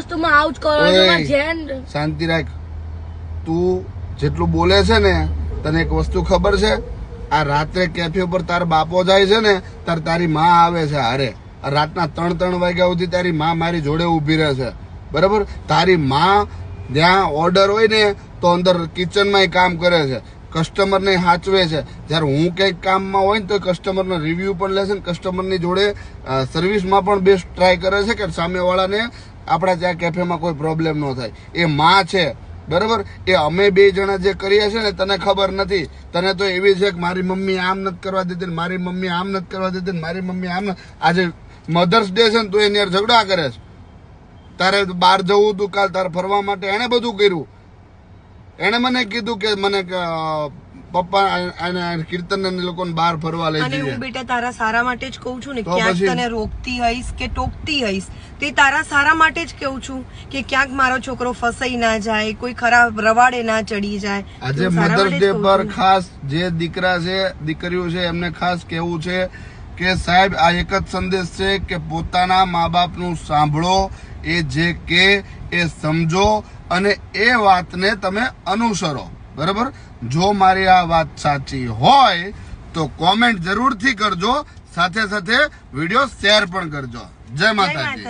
વસ્તુમાં આવું જ કરો છો. જેન શાંતિ રાખ. તું જેટલું બોલે છે ને તને એક વસ્તુ ખબર છે? આ રાત્રે કેફે ઉપર તાર બાપો જાય છે ને તાર તારી માં આવે છે હારે. આ રાતના ત્રણ ત્રણ વાગ્યા સુધી તારી માં મારી જોડે ઊભી રહે છે. બરાબર? તારી માં જ્યાં ઓર્ડર હોય ને તો અંદર કિચનમાં કામ કરે છે. કસ્ટમરને સાચવે છે. જ્યારે હું કંઈક કામમાં હોય ને તો કસ્ટમરનો રિવ્યુ પણ લે છે ને કસ્ટમરની જોડે સર્વિસમાં પણ બેસ્ટ ટ્રાય કરે છે કે સામેવાળાને આપણા ત્યાં કેફેમાં કોઈ પ્રોબ્લેમ ન થાય. એ માં છે, બરાબર? એ અમે બે જણા જે કરીએ છીએ ને, તને ખબર નથી. તને તો એવી છે કે મારી મમ્મી આમ નથી કરવા દેતી મારી મમ્મી આમ નથી કરવા દેતી મારી મમ્મી આમ આજે મધર્સ ડે છે ને, તું એની ઝઘડા કરે છે. તારે બહાર જવું હતું કાલ, તારે ફરવા માટે, એણે બધું કર્યું. એણે મને કીધું કે, મને પપ્પા અને કીર્તન ને લોકોને બહાર ફરવા લઈ જઈએ. હું બેટા તારા સારા માટે જ કહું છું ને ક્યાંક તને રોકતી હઈશ કે ટોકતી હઈશ? તે તારા સારા માટે જ કહું છું કે ક્યાંક મારો છોકરો ફસાઈ ના જાય કોઈ ખરાબ રવાડે ના ચડી જાય. આજે મધર્સ ડે પર ખાસ જે દીકરા છે દીકરીઓ છે એમને ખાસ કહેવું છે કે સાહેબ આ એક જ સંદેશ છે કે પોતાના મા બાપનું સાંભળો એ જે કે એ સમજો અને એ વાતને તમે અનુસરો. બરાબર? જો મારી આ વાત સાચી હોય તો કોમેન્ટ જરૂરથી કરજો. સાથે સાથે વીડિયો શેર પણ કરજો. જય માતાજી.